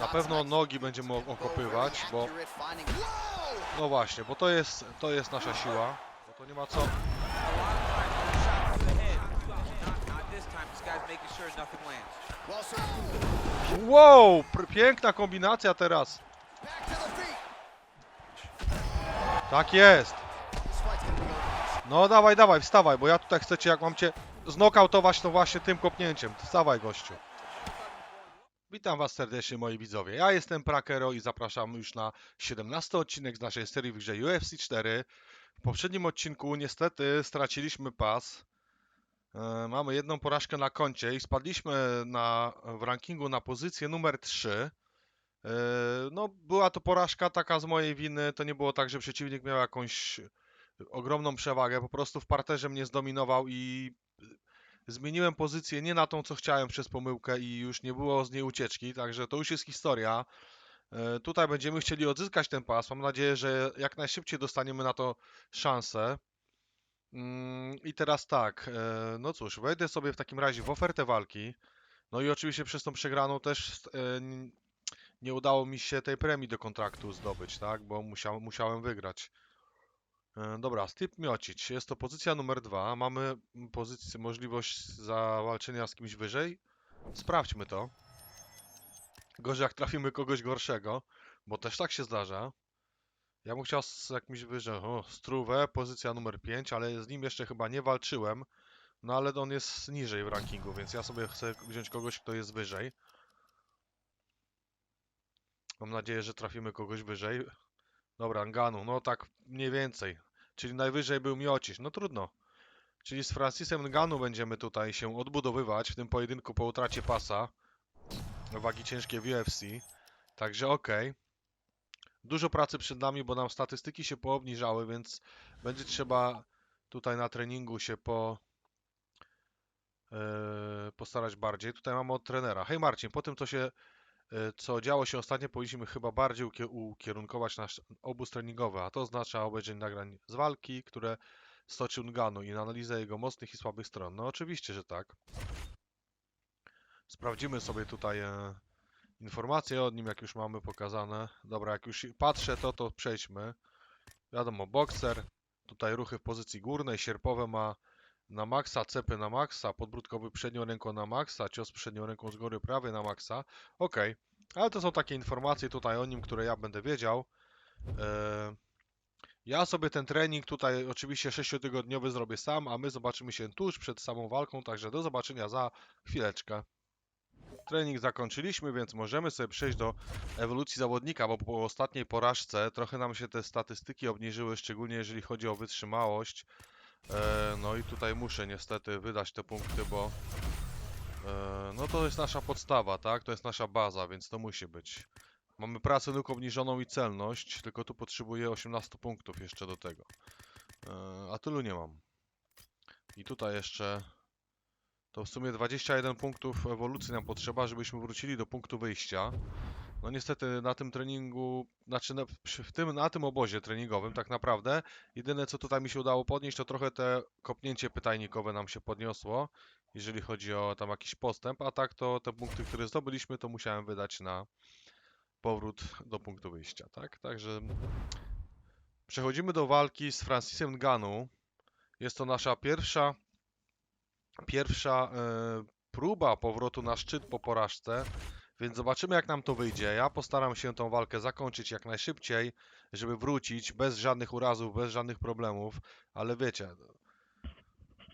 Na pewno nogi będziemy okopywać, bo no właśnie, bo to jest, to jest nasza siła. Bo to nie ma co. Wow! Piękna kombinacja teraz. Tak jest. No dawaj, dawaj, wstawaj, bo ja tutaj chcę cię, jak mam cię znokautować, to właśnie tym kopnięciem. Wstawaj, gościu. Witam was serdecznie, moi widzowie. Ja jestem Prakero i zapraszam już na 17 odcinek z naszej serii w grze UFC 4. W poprzednim odcinku niestety straciliśmy pas. E, Mamy jedną porażkę na koncie i spadliśmy na, w rankingu na pozycję numer 3. E, No, była to porażka taka z mojej winy. To nie było tak, że przeciwnik miał jakąś ogromną przewagę. Po prostu w parterze mnie zdominował i zmieniłem pozycję nie na tą, co chciałem przez pomyłkę i już nie było z niej ucieczki. Także to już jest historia. E, Tutaj będziemy chcieli odzyskać ten pas. Mam nadzieję, że jak najszybciej dostaniemy na to szansę. Mm, I teraz tak, e, no cóż, wejdę sobie w takim razie w ofertę walki. No i oczywiście przez tą przegraną też e, nie udało mi się tej premii do kontraktu zdobyć, tak? Bo musiał, musiałem wygrać. E, Dobra, Steve Miocic. Jest to pozycja numer dwa. Mamy mm, pozycję, możliwość zawalczenia z kimś wyżej. Sprawdźmy to. Gorzej jak trafimy kogoś gorszego, bo też tak się zdarza. Ja bym chciał z jakimś wyżej. O, Struwę, pozycja numer 5, ale z nim jeszcze chyba nie walczyłem. No ale on jest niżej w rankingu, więc ja sobie chcę wziąć kogoś, kto jest wyżej. Mam nadzieję, że trafimy kogoś wyżej. Dobra, Nganu, no tak mniej więcej. Czyli najwyżej był Miociś, no trudno. Czyli z Francisem Nganu będziemy tutaj się odbudowywać w tym pojedynku po utracie pasa. Wagi ciężkie w UFC. Także okej. Dużo pracy przed nami, bo nam statystyki się poobniżały, więc będzie trzeba tutaj na treningu się po, e, postarać bardziej. Tutaj mamy od trenera. Hej Marcin, po tym co się, co działo się ostatnio, powinniśmy chyba bardziej ukie- ukierunkować nasz obóz treningowy, a to oznacza obejrzenie nagrań z walki, które stoczył Nganu i analizę jego mocnych i słabych stron. No oczywiście, że tak. Sprawdzimy sobie tutaj e, informacje o nim, jak już mamy pokazane. Dobra, jak już patrzę to, to przejdźmy. Wiadomo, bokser, tutaj ruchy w pozycji górnej, sierpowe ma na maksa, cepy na maksa, podbródkowy przednią ręką na maksa, cios przednią ręką z góry prawej na maksa. Ok, ale to są takie informacje tutaj o nim, które ja będę wiedział. E, Ja sobie ten trening tutaj oczywiście 6-tygodniowy zrobię sam, a my zobaczymy się tuż przed samą walką, także do zobaczenia za chwileczkę. Trening zakończyliśmy, więc możemy sobie przejść do ewolucji zawodnika, bo po ostatniej porażce trochę nam się te statystyki obniżyły, szczególnie jeżeli chodzi o wytrzymałość. E, no i tutaj muszę niestety wydać te punkty, bo e, no to jest nasza podstawa, tak? To jest nasza baza, więc to musi być. Mamy pracę nóg obniżoną i celność, tylko tu potrzebuję 18 punktów jeszcze do tego. E, a tylu nie mam. I tutaj jeszcze to w sumie 21 punktów ewolucji nam potrzeba, żebyśmy wrócili do punktu wyjścia. No niestety na tym treningu, znaczy na, w tym, na tym obozie treningowym tak naprawdę jedyne co tutaj mi się udało podnieść to trochę te kopnięcie pytajnikowe nam się podniosło, jeżeli chodzi o tam jakiś postęp, a tak to te punkty, które zdobyliśmy to musiałem wydać na powrót do punktu wyjścia, tak? Także przechodzimy do walki z Francisem Ngannou. Jest to nasza pierwsza pierwsza e, próba powrotu na szczyt po porażce, więc zobaczymy jak nam to wyjdzie. Ja postaram się tą walkę zakończyć jak najszybciej, żeby wrócić bez żadnych urazów, bez żadnych problemów, ale wiecie,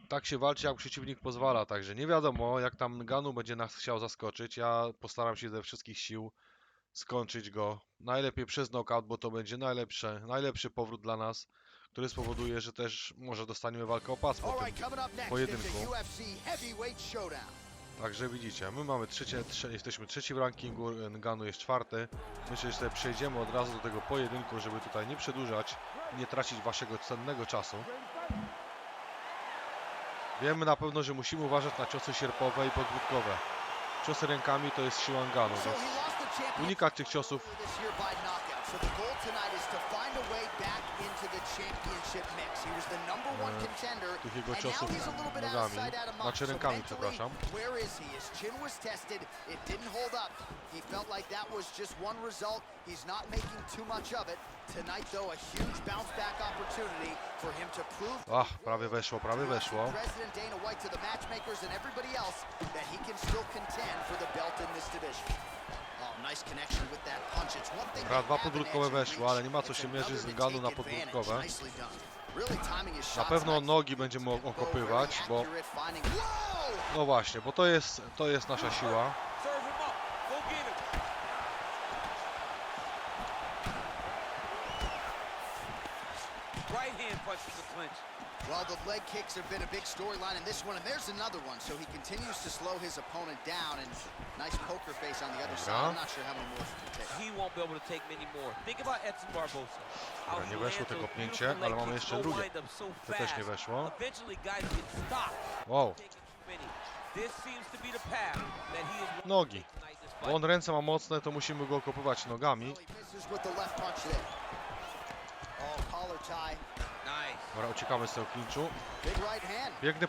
tak się walczy jak przeciwnik pozwala, także nie wiadomo jak tam Ganu będzie nas chciał zaskoczyć. Ja postaram się ze wszystkich sił skończyć go najlepiej przez knockout, bo to będzie najlepsze, najlepszy powrót dla nas, który spowoduje, że też może dostaniemy walkę o pas po tym. Pojedynku. Także widzicie, my mamy trzecie, trze, jesteśmy trzeci w rankingu, Nganu jest czwarty. Myślę, że przejdziemy od razu do tego pojedynku, żeby tutaj nie przedłużać i nie tracić waszego cennego czasu. Wiemy na pewno, że musimy uważać na ciosy sierpowe i podwódkowe. Ciosy rękami to jest siła Nganu, więc unikać tych ciosów. This year by knockout. So the goal tonight is to find a way back into the championship mix. He was the number one E, contender, and now he's a little bit nogami. outside out of Znaczy So rękami, mentally, przepraszam. Where is he? His chin was tested. It didn't hold up. He felt like that was just one result. He's not making too much of it. Tonight, though, a huge bounce back opportunity for him to prove Ach, prawie weszło, prawie weszło. President Dana White to the matchmakers and everybody else that he can still contend for the belt in this division. To dwa and weszło, ale nie ma co się mierzyć z Nganu na his Na pewno nogi będziemy okopywać, bo no właśnie, bo to jest, to jest nasza siła. Right hand punches the clinch. Well, the leg kicks have been a big storyline in this one, and there's another one. So he continues to slow his opponent down, and nice poker face on the other side. I'm not sure how many more he can take. He won't be able to take many more. Think about Edson Barbosa. Dobra, nie he weszło kopnięcie, beautiful ale mamy jeszcze go drugie. To też nie weszło. Eventually, guys get stopped. Wow, Taking too many. This seems to be the path that he is wanting to Nogi. bo on ręce ma mocne, to musimy go okopywać nogami. Dobra, uciekamy z tego klinczu. Piękny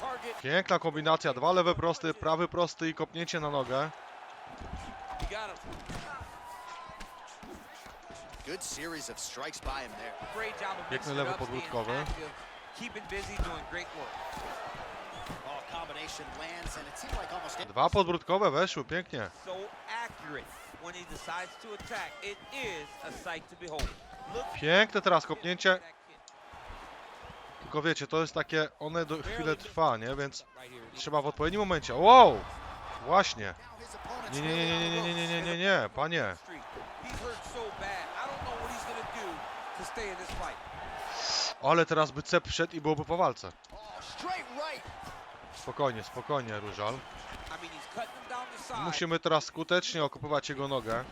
target. Piękna kombinacja, dwa lewe prosty, prawy prosty i kopnięcie na nogę. Piękny lewy almost Dwa podbródkowe weszły, pięknie. So accurate when he decides to attack. It is a sight to behold. Look Piękne teraz kopnięcie. Tylko wiecie, to jest takie, one do chwilę trwa, nie? Więc trzeba w odpowiednim momencie. Wow! Właśnie. Nie, nie, nie, nie, nie, nie, ropes. nie, nie, nie, panie. Ale teraz by cep wszedł i byłoby po walce. Oh. Spokojnie, spokojnie, Różal. Musimy teraz skutecznie okopywać jego nogę.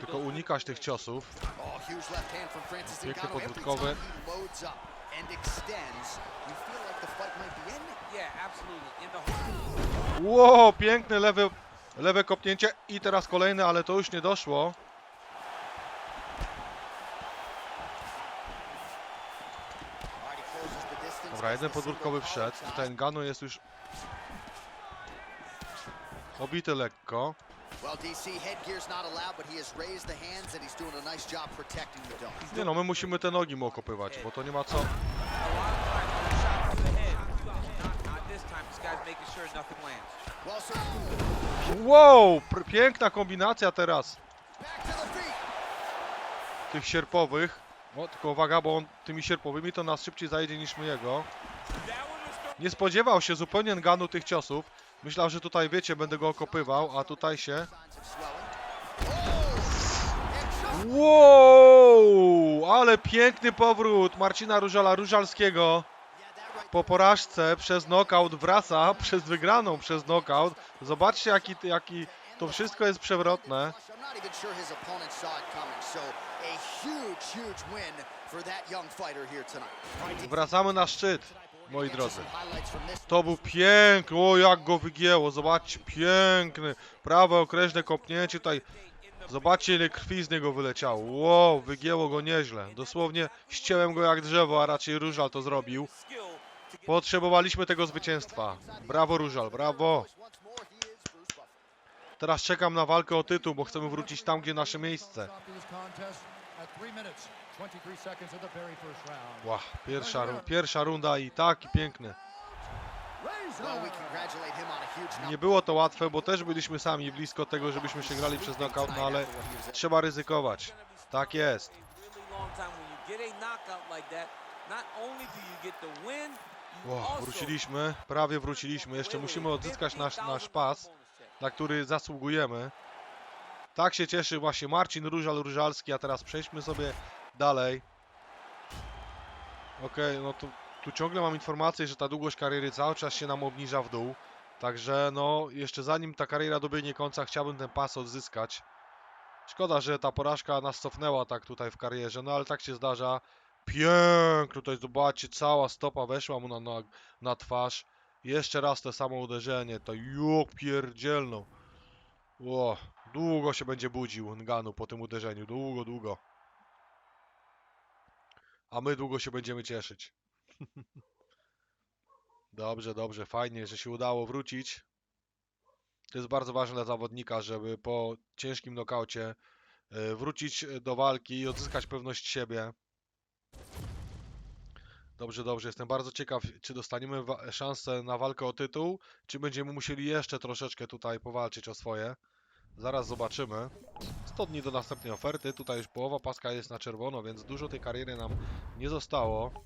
Tylko unikać tych ciosów. Oh, Piękny the Wow, piękne lewe, lewe kopnięcie. I teraz kolejne, ale to już nie doszło. Dobra, jeden podwórkowy wszedł. Tutaj Nganu jest już obity lekko. Nie no, my musimy te nogi mu okopywać, bo to nie ma co. Wow, piękna kombinacja teraz tych sierpowych. O, tylko uwaga, bo on tymi sierpowymi to nas szybciej zajedzie niż my jego. Nie spodziewał się zupełnie Nganu tych ciosów. Myślał, że tutaj, wiecie, będę go okopywał, a tutaj się... Wow, ale piękny powrót Marcina Różala Różalskiego. Po porażce przez knockout wraca, przez wygraną przez knockout. Zobaczcie jaki, jaki to wszystko jest przewrotne. Wracamy na szczyt, moi drodzy. To był piękny, o jak go wygięło, zobaczcie, piękny, prawe okrężne kopnięcie tutaj. Zobaczcie ile krwi z niego wyleciało, wow, wygięło go nieźle. Dosłownie ścięłem go jak drzewo, a raczej Różal to zrobił. Potrzebowaliśmy tego zwycięstwa. Brawo Różal, brawo. Teraz czekam na walkę o tytuł, bo chcemy wrócić tam, gdzie nasze miejsce. Stop to this contest at 3 minutes, 23 seconds of the very first round. Ła, pierwsza, pierwsza runda i a huge Nie było to łatwe, bo też byliśmy sami blisko tego, żebyśmy się grali przez knockout, no ale trzeba ryzykować. Tak jest. also wróciliśmy, prawie wróciliśmy. Jeszcze musimy odzyskać nasz, nasz pas, na który zasługujemy. Tak się cieszy właśnie Marcin Różal Różalski, a teraz przejdźmy sobie dalej. Okej, no tu, tu ciągle mam informację, że ta długość kariery cały czas się nam obniża w dół. Także no, jeszcze zanim ta kariera dobiegnie końca, chciałbym ten pas odzyskać. Szkoda, że ta porażka nas cofnęła tak tutaj w karierze, no ale tak się zdarza. pięknie, tutaj zobaczcie, cała stopa weszła mu na, na, na twarz. Jeszcze raz to samo uderzenie, to juk pierdzielną. Ło, długo się będzie budził Nganu po tym uderzeniu, długo, długo. A my długo się będziemy cieszyć. Dobrze, dobrze, fajnie, że się udało wrócić. To jest bardzo ważne dla zawodnika, żeby po ciężkim nokaucie e, wrócić do walki i odzyskać pewność siebie. Dobrze, dobrze. Jestem bardzo ciekaw, czy dostaniemy szansę na walkę o tytuł, czy będziemy musieli jeszcze troszeczkę tutaj powalczyć o swoje. Zaraz zobaczymy. 100 dni do następnej oferty. Tutaj już połowa paska jest na czerwono, więc dużo tej kariery nam nie zostało.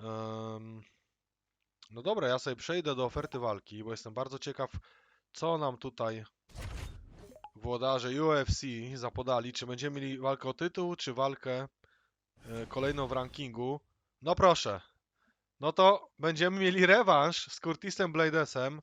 Em, No dobra, ja sobie przejdę do oferty walki, bo jestem bardzo ciekaw, co nam tutaj włodarze UFC zapodali. Czy będziemy mieli walkę o tytuł, czy walkę e, kolejną w rankingu. No proszę. No to będziemy mieli rewanż z Curtisem Bladesem.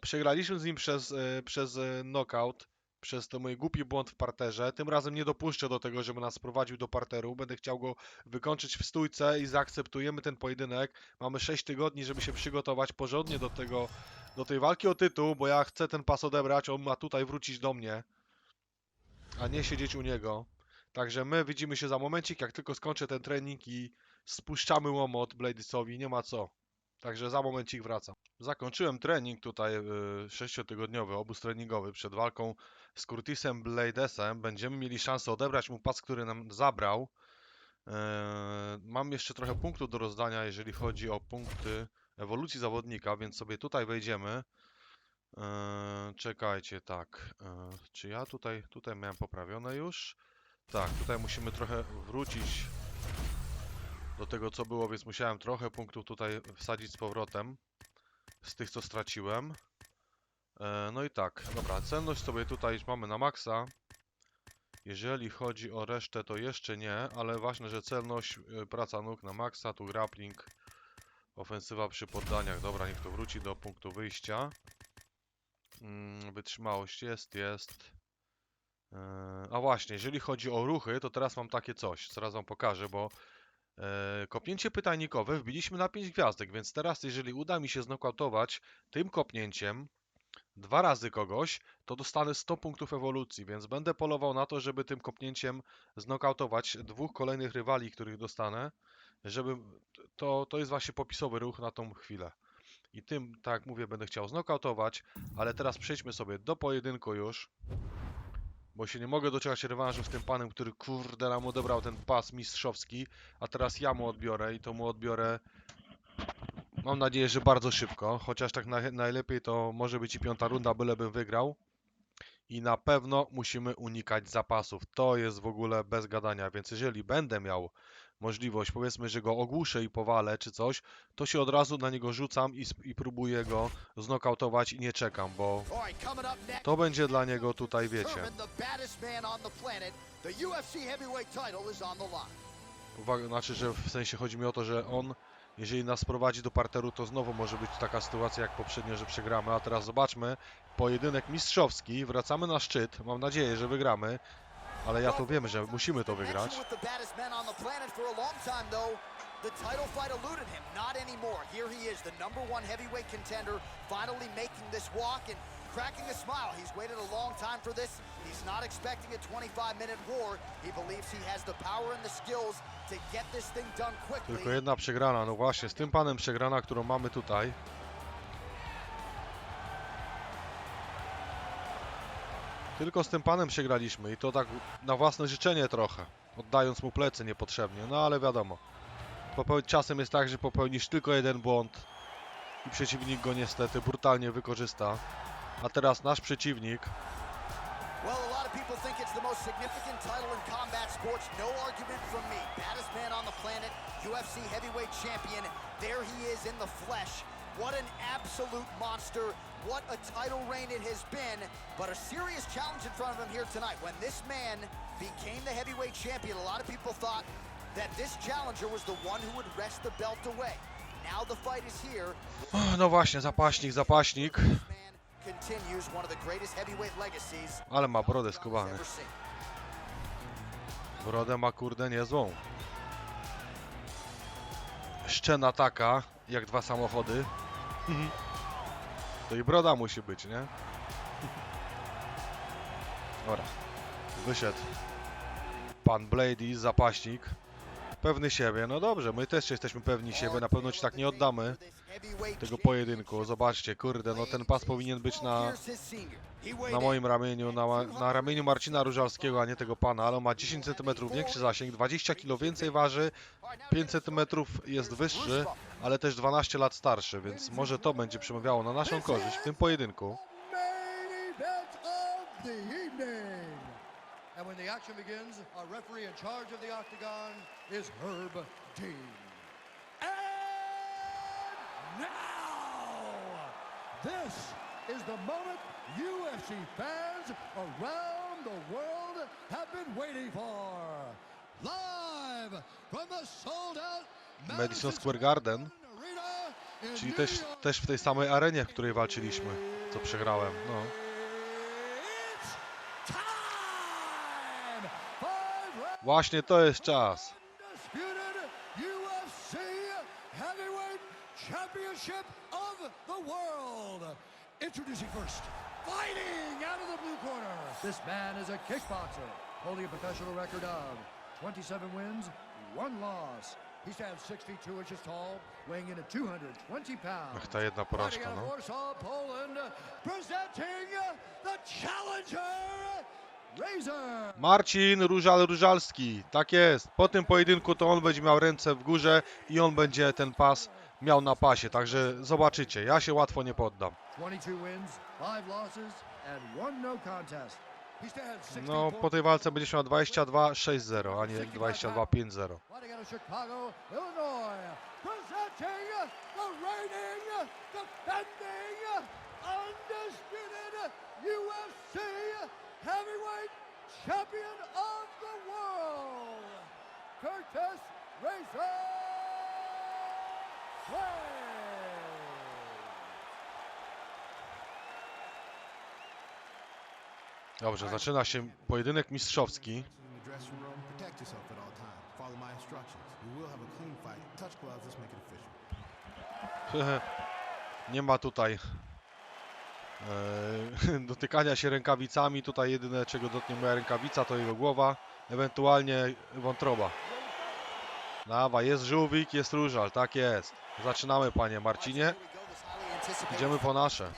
Przegraliśmy z nim przez, e, przez e, knockout, przez ten mój głupi błąd w parterze. Tym razem nie dopuszczę do tego, żeby nas prowadził do parteru. Będę chciał go wykończyć w stójce i zaakceptujemy ten pojedynek. Mamy 6 tygodni, żeby się przygotować porządnie do tego, do tej walki o tytuł, bo ja chcę ten pas odebrać, on ma tutaj wrócić do mnie, a nie siedzieć u niego. Także my widzimy się za momencik, jak tylko skończę ten trening i spuszczamy łomot Bladesowi, nie ma co. Także za momencik wracam. Zakończyłem trening tutaj yy, sześciotygodniowy, obóz treningowy przed walką z Curtisem Bladesem. Będziemy mieli szansę odebrać mu pas, który nam zabrał. Yy, mam jeszcze trochę punktów do rozdania, jeżeli chodzi o punkty ewolucji zawodnika, więc sobie tutaj wejdziemy. Yy, czekajcie, tak. Czy ja tutaj, tutaj miałem poprawione już? Tak, tutaj musimy trochę wrócić do tego, co było, więc musiałem trochę punktów tutaj wsadzić z powrotem z tych, co straciłem. E, No i tak, dobra, cenność sobie tutaj już mamy na maksa. Jeżeli chodzi o resztę, to jeszcze nie, ale ważne, że celność, y, praca nóg na maksa, tu grappling, ofensywa przy poddaniach. Dobra, niech to wróci do punktu wyjścia. Mm, Wytrzymałość jest, jest. E, A właśnie, jeżeli chodzi o ruchy, to teraz mam takie coś, zaraz wam pokażę, bo e, kopnięcie pytajnikowe wbiliśmy na 5 gwiazdek, więc teraz jeżeli uda mi się znokautować tym kopnięciem dwa razy kogoś, to dostanę 100 punktów ewolucji, więc będę polował na to, żeby tym kopnięciem znokautować dwóch kolejnych rywali, których dostanę, żeby to, to jest właśnie popisowy ruch na tą chwilę. I tym, tak jak mówię, będę chciał znokautować, ale teraz przejdźmy sobie do pojedynku już. Bo się nie mogę doczekać rewanżu z tym panem, który kurde nam odebrał ten pas mistrzowski, a teraz ja mu odbiorę i to mu odbiorę. Mam nadzieję, że bardzo szybko, chociaż tak naj, najlepiej to może być i piąta runda, bylebym wygrał. I na pewno musimy unikać zapasów. To jest w ogóle bez gadania, więc jeżeli będę miał możliwość, powiedzmy, że go ogłuszę i powalę czy coś, to się od razu na niego rzucam i, i próbuję go znokautować i nie czekam, bo to będzie dla niego tutaj, wiecie. Uwaga, znaczy, że w sensie chodzi mi o to, że on, jeżeli nas prowadzi do parteru, to znowu może być taka sytuacja jak poprzednio, że przegramy. A teraz zobaczmy, pojedynek mistrzowski, wracamy na szczyt. Mam nadzieję, że wygramy, ale ja to wiem, że musimy to wygrać. The title fight eluded him. Not anymore. Here he is, the number one heavyweight contender, finally making this walk and cracking a smile. He's waited a long time for this. He's not expecting a 25-minute war. He believes he has the power and the skills to get this thing done quickly. Tylko jedna przegrana, no właśnie, z tym panem przegrana, którą mamy tutaj. Tylko z tym panem przegraliśmy i to tak na własne życzenie trochę, oddając mu plecy niepotrzebnie, no ale wiadomo. Czasem jest tak, że popełnisz tylko jeden błąd i przeciwnik go niestety brutalnie wykorzysta. A teraz nasz przeciwnik Well, a people think it's the most significant title in combat sports. No argument from me. Baddest man on the planet, UFC heavyweight champion. There he is in the flesh. What an absolute monster. What a title reign it has been. But a serious challenge in front of him here tonight. When this man became the heavyweight champion, a lot of people thought that this challenger was the one who would wrest the belt away. Now the fight is here. No właśnie, zapaśnik, zapaśnik. Continues one of the greatest heavyweight legacies Ale ma brodę skubany. Brodę ma kurde niezłą. szczena taka, jak dwa samochody. To i broda musi być, nie? Dobra. Wyszedł. Pan Blady, zapaśnik. Pewny siebie. No dobrze, my też jesteśmy pewni siebie. Na pewno ci tak nie oddamy tego pojedynku. Zobaczcie, kurde, no ten pas powinien być na, na moim ramieniu, na, na ramieniu Marcina Różalskiego, a nie tego pana, ale on ma 10 cm większy zasięg, 20 kg więcej waży, 5 cm jest wyższy, ale też 12 lat starszy, więc może to będzie przemawiało na naszą korzyść w tym pojedynku. And when the action begins, our referee in charge of the octagon is Herb Dean. And now, this is the moment UFC fans around the world have been waiting for. Live from the sold-out Madison Square Garden, czyli też, też w tej samej arenie, w której walczyliśmy, co przegrałem. No. Właśnie to jest czas. undisputed UFC Heavyweight Championship of the World. Introducing first, fighting out of the blue corner. This man is a kickboxer, holding a professional record of 27 wins, one loss. He stands 62 inches tall, weighing in at 220 pounds. Ach, ta jedna porażka, no. Warsaw, Poland, presenting the challenger, Razor. Marcin Różal Różalski, tak jest. Po tym pojedynku to on będzie miał ręce w górze i on będzie ten pas miał na pasie, także zobaczycie, ja się łatwo nie poddam. 22 wins, 5 losses, and one no contest. He stands 60 No, po tej walce będziesz miał 22-6-0, a nie 22-5-0. Fighting out of Chicago, Illinois, presenting the reigning, defending, undisputed UFC heavyweight champion of the world, Curtis Razor Clay. Dobrze, zaczyna się pojedynek mistrzowski. in the dressing room, protect yourself at all times. Follow my instructions. We will have a clean fight. Touch gloves, let's make it official. Nie ma tutaj e, dotykania się rękawicami. Tutaj jedyne czego dotknie moja rękawica to jego głowa, ewentualnie wątroba. Dawa, jest żółwik, jest różal, tak jest. Zaczynamy panie Marcinie. Idziemy po nasze.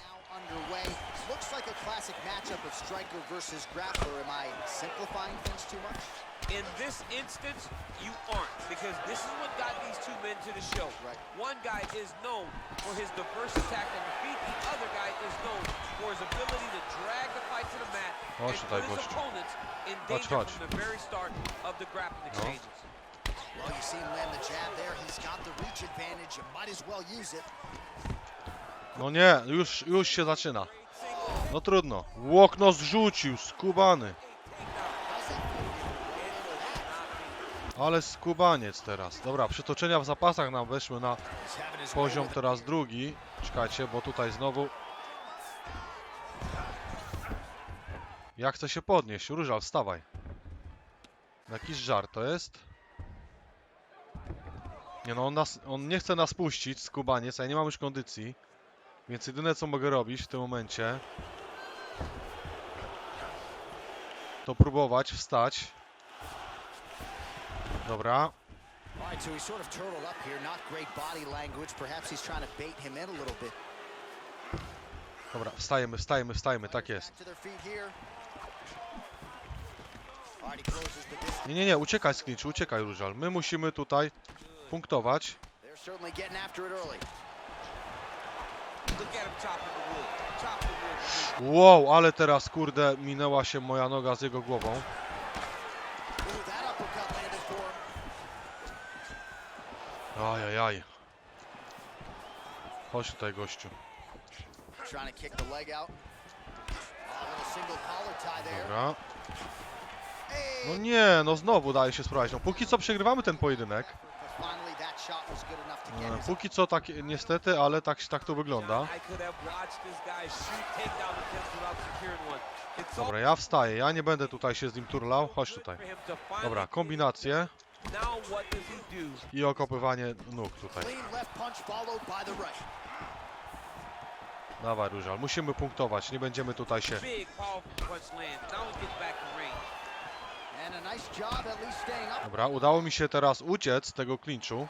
Underway. Looks like a classic matchup of striker versus grappler. Am I simplifying things too much? In this instance, you aren't, because this is what got these two men to the show. Right. One guy is known for his diverse attack on the feet. The other guy is known for his ability to drag the fight to the mat Chodź and tutaj, put his gościu. opponents in Chodź, danger chodź. from the very start of the grappling exchanges. Well, you see him land the jab there. He's got the reach advantage. You might as well use it. No nie, już, już się zaczyna. No trudno. Łokno zrzucił, skubany. Ale skubaniec teraz. Dobra, przytoczenia w zapasach nam weszły na poziom teraz drugi. Czekajcie, bo tutaj znowu... Ja chcę się podnieść. Różal, wstawaj. Jakiś żart to jest? Nie no, on, nas, on nie chce nas puścić, skubaniec, a ja nie mam już kondycji. Więc jedyne co mogę robić w tym momencie to próbować wstać. Dobra, dobra, wstajemy, wstajemy, wstajemy, tak jest. Nie, nie, nie, uciekaj z klinczu, uciekaj Różal. My musimy tutaj punktować. Wow, ale teraz kurde minęła się moja noga z jego głową. Ajajaj. Chodź tutaj gościu. Dobra. No nie, no znowu daje się sprawdzić. No póki co przegrywamy ten pojedynek. Finally, that shot was good enough to get E, Póki co tak niestety, ale tak, tak to wygląda. Dobra, ja wstaję, ja nie będę tutaj się z nim turlał. Chodź tutaj. Dobra, kombinacje. I okopywanie nóg tutaj. Dawaj, Różal. Musimy punktować. Nie będziemy tutaj się... Dobra, udało mi się teraz uciec z tego klinczu.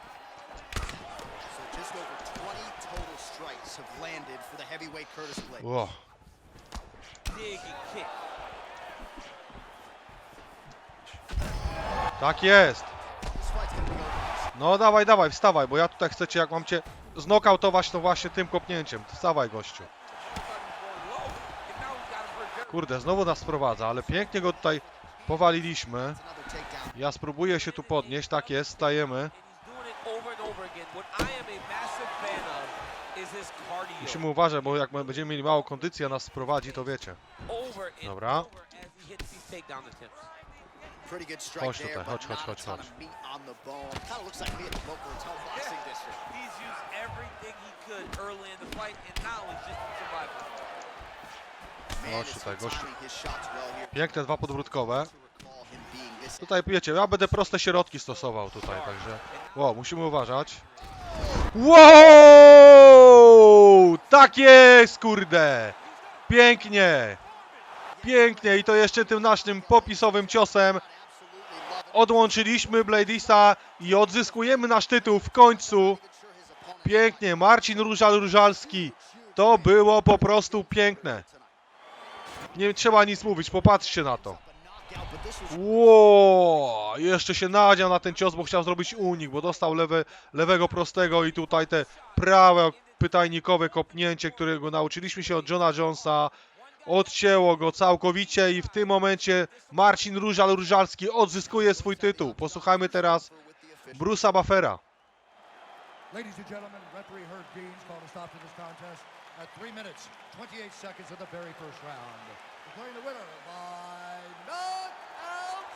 So just over 20 total strikes have landed for the heavyweight Curtis Blade. Kick. Tak jest. No dawaj, dawaj, wstawaj, bo ja tutaj chcę cię, jak mam cię znokautować, to właśnie tym kopnięciem. Wstawaj, gościu. Kurde, znowu nas sprowadza, ale pięknie go tutaj powaliliśmy. Ja spróbuję się tu podnieść, tak jest, stajemy. Musimy uważać, bo jak my będziemy mieli małą kondycję, a nas sprowadzi, to wiecie. Dobra. Chodź tutaj, chodź, chodź, chodź, chodź. Chodź tutaj, gościu. Piękne dwa podwrótkowe. Tutaj wiecie, ja będę proste środki stosował tutaj, także... Wow, musimy uważać. Wow! Tak jest, kurde! Pięknie! Pięknie i to jeszcze tym naszym popisowym ciosem odłączyliśmy Bladisa i odzyskujemy nasz tytuł w końcu. Pięknie, Marcin Różal-Różalski. To było po prostu piękne. Nie trzeba nic mówić, popatrzcie na to. Ło! Jeszcze się nadział na ten cios, bo chciał zrobić unik, bo dostał lewe, lewego prostego i tutaj te prawe pytajnikowe kopnięcie, którego nauczyliśmy się od Johna Jonesa. Odcięło go całkowicie i w tym momencie Marcin Różal-Różalski odzyskuje swój tytuł. Posłuchajmy teraz. Bruce'a Buffera. Ladies and gentlemen, referee Herb Deans called a stop to this contest at 3 minutes, 28 seconds of the very first round. Declaring the winner by knockout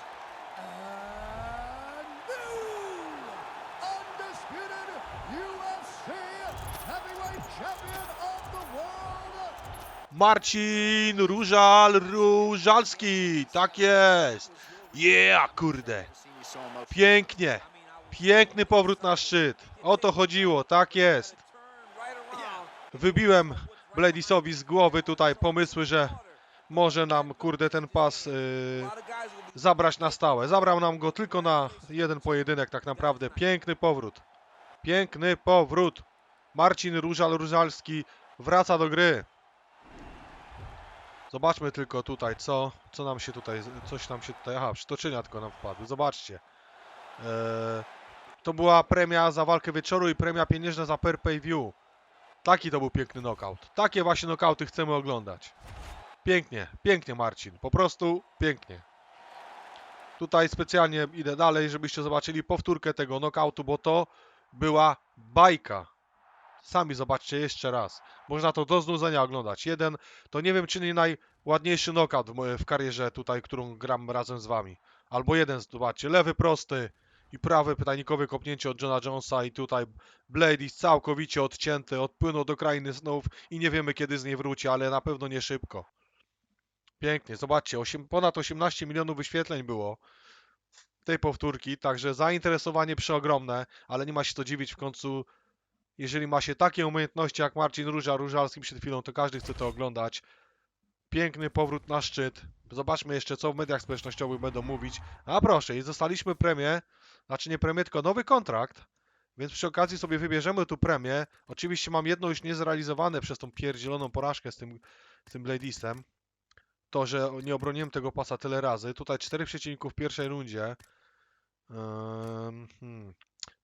and new undisputed UFC heavyweight champion of the world, Marcin Różal Różalski. Tak jest. Yeah, kurde. Pięknie. Piękny powrót na szczyt. O to chodziło, tak jest. Wybiłem Bladisowi z głowy tutaj pomysły, że może nam, kurde, ten pas yy, zabrać na stałe. Zabrał nam go tylko na jeden pojedynek tak naprawdę. Piękny powrót. Piękny powrót. Marcin Różal-Różalski wraca do gry. Zobaczmy tylko tutaj, co, co nam się tutaj, coś nam się tutaj, aha, przytoczenia tylko nam wpadły. Zobaczcie. Eee, to była premia za walkę wieczoru i premia pieniężna za per pay view. Taki to był piękny knockout. Takie właśnie knockouty chcemy oglądać. Pięknie, pięknie Marcin. Po prostu pięknie. Tutaj specjalnie idę dalej, żebyście zobaczyli powtórkę tego knockoutu, bo to była bajka. Sami zobaczcie jeszcze raz. Można to do znudzenia oglądać. Jeden, to nie wiem czy nie najładniejszy knockout w, w karierze tutaj, którą gram razem z wami. Albo jeden, zobaczcie, lewy prosty i prawy pytajnikowe kopnięcie od Johna Jonesa i tutaj Blade jest całkowicie odcięty, odpłynął do krainy snów i nie wiemy kiedy z niej wróci, ale na pewno nie szybko. Pięknie, zobaczcie, 8, ponad 18 milionów wyświetleń było tej powtórki, także zainteresowanie przeogromne, ale nie ma się co dziwić w końcu, jeżeli ma się takie umiejętności jak Marcin Róża, Różalski przed chwilą, to każdy chce to oglądać. Piękny powrót na szczyt. Zobaczmy jeszcze, co w mediach społecznościowych będą mówić. A proszę, i dostaliśmy premię, znaczy nie premię, tylko nowy kontrakt, więc przy okazji sobie wybierzemy tu premię. Oczywiście mam jedno już niezrealizowane przez tą pierdzieloną porażkę z tym, z tym Bladisem to, że nie obroniłem tego pasa tyle razy. Tutaj czterech przeciwników w pierwszej rundzie. Ehm, hmm.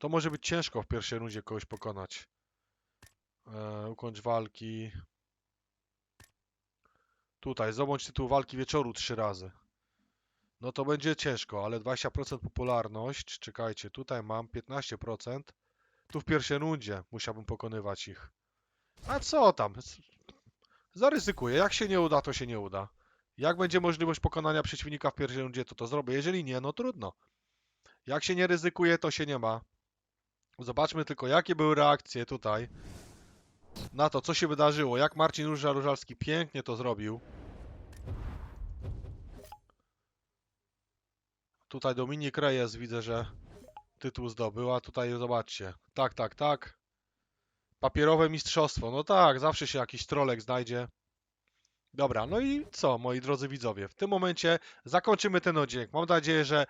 To może być ciężko w pierwszej rundzie kogoś pokonać. E, ukończ walki. Tutaj, zdobądź tytuł walki wieczoru trzy razy. No to będzie ciężko, ale 20% popularność. Czekajcie, tutaj mam 15%. Tu w pierwszej rundzie musiałbym pokonywać ich. A co tam? Zaryzykuję. Jak się nie uda, to się nie uda. Jak będzie możliwość pokonania przeciwnika w pierwszej rundzie, to to zrobię. Jeżeli nie, no trudno. Jak się nie ryzykuje, to się nie ma. Zobaczmy tylko, jakie były reakcje tutaj na to, co się wydarzyło. Jak Marcin Róża Różalski pięknie to zrobił. Tutaj Dominik Reyes widzę, że tytuł zdobył, a tutaj zobaczcie. Tak, tak, tak. Papierowe mistrzostwo. No tak, zawsze się jakiś trolek znajdzie. Dobra, no i co, moi drodzy widzowie? W tym momencie zakończymy ten odcinek. Mam nadzieję, że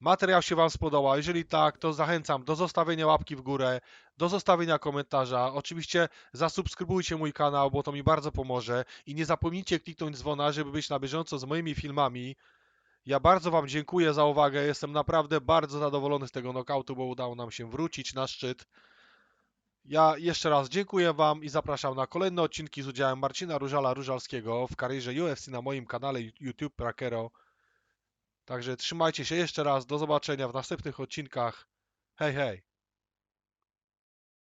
materiał się Wam spodobał. Jeżeli tak, to zachęcam do zostawienia łapki w górę, do zostawienia komentarza. Oczywiście zasubskrybujcie mój kanał, bo to mi bardzo pomoże. I nie zapomnijcie kliknąć dzwona, żeby być na bieżąco z moimi filmami. Ja bardzo Wam dziękuję za uwagę. Jestem naprawdę bardzo zadowolony z tego knockoutu, bo udało nam się wrócić na szczyt. Ja jeszcze raz dziękuję Wam i zapraszam na kolejne odcinki z udziałem Marcina Różala Różalskiego w karierze UFC na moim kanale YouTube Prakero. Także trzymajcie się jeszcze raz. Do zobaczenia w następnych odcinkach. Hej, hej.